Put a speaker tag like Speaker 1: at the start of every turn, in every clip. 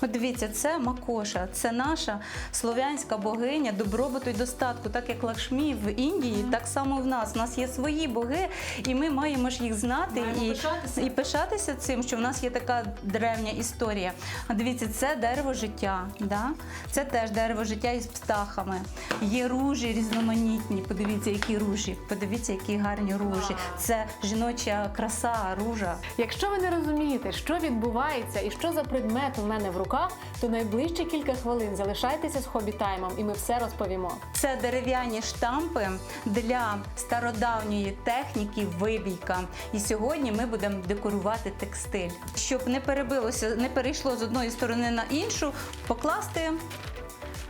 Speaker 1: Подивіться, це Макоша, це наша слов'янська богиня добробуту і достатку. Так як Лакшмі в Індії, так само в нас. У нас є свої боги, і ми маємо ж їх знати
Speaker 2: Маємо
Speaker 1: і
Speaker 2: пишатися.
Speaker 1: і пишатися цим, що в нас є така древня історія. Дивіться, це дерево життя. Да? Це теж дерево життя із птахами. Є ружі різноманітні. Подивіться, які ружі. Подивіться, які гарні ружі. Це жіноча краса, ружа.
Speaker 2: Якщо ви не розумієте, що відбувається і що за предмет у мене в руках, то найближчі кілька хвилин залишайтеся з хобі таймом, і ми все розповімо.
Speaker 1: Це дерев'яні штампи для стародавньої техніки вибійка. І сьогодні ми будемо декорувати текстиль. Щоб не перебилося, не перейшло з одної сторони на іншу, покласти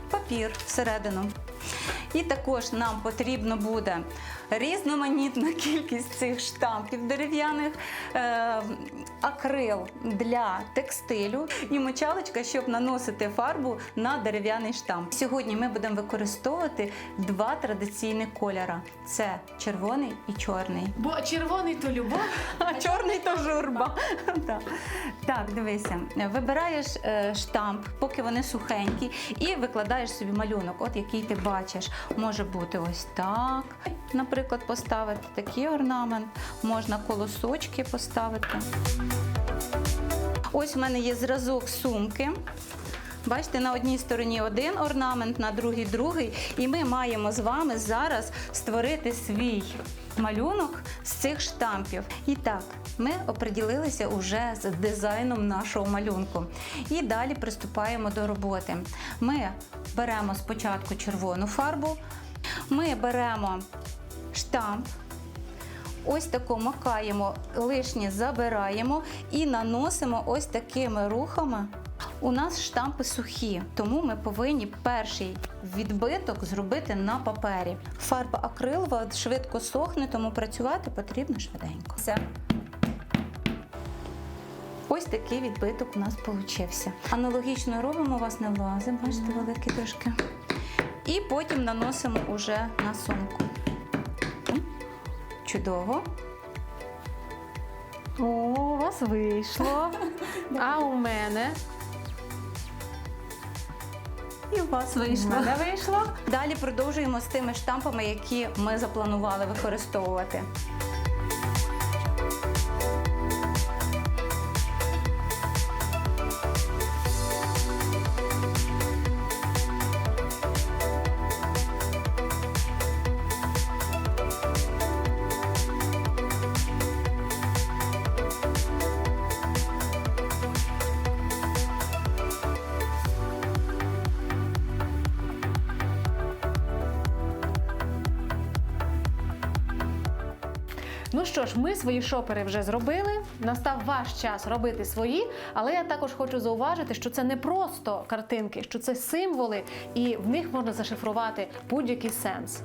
Speaker 1: папір всередину. І також нам потрібно буде різноманітна кількість цих штампів дерев'яних, е, акрил для текстилю і мочалочка, щоб наносити фарбу на дерев'яний штамп. Сьогодні ми будемо використовувати два традиційні кольора: це червоний і чорний.
Speaker 2: Бо червоний то любов.
Speaker 1: А чорний то журба. Так. Так, дивися, вибираєш е, штамп, поки вони сухенькі, і викладаєш собі малюнок, от який ти бачиш. Може бути ось так. Наприклад, поставити такий орнамент, можна колосочки поставити. Ось в мене є зразок сумки. Бачите, на одній стороні один орнамент, на другій другий. І ми маємо з вами зараз створити свій малюнок з цих штампів. І так, ми оприділилися уже з дизайном нашого малюнку. І далі приступаємо до роботи. Ми беремо спочатку червону фарбу, ми беремо штамп. Ось тако макаємо, лишнє забираємо і наносимо ось такими рухами. У нас штампи сухі, тому ми повинні перший відбиток зробити на папері. Фарба акрилова швидко сохне, тому працювати потрібно швиденько. Все. Ось такий відбиток у нас получився. Аналогічно робимо, у вас не влазить, бачите, великий трошки. І потім наносимо уже на сумку. Чудово.
Speaker 2: О, у вас вийшло. А у мене
Speaker 1: І у вас
Speaker 2: У
Speaker 1: вийшло.
Speaker 2: мене вийшло.
Speaker 1: Далі продовжуємо з тими штампами, які ми запланували використовувати.
Speaker 2: Ну що ж, ми свої шопери вже зробили. Настав ваш час робити свої, але я також хочу зауважити, що це не просто картинки, що це символи, і в них можна зашифрувати будь-який сенс.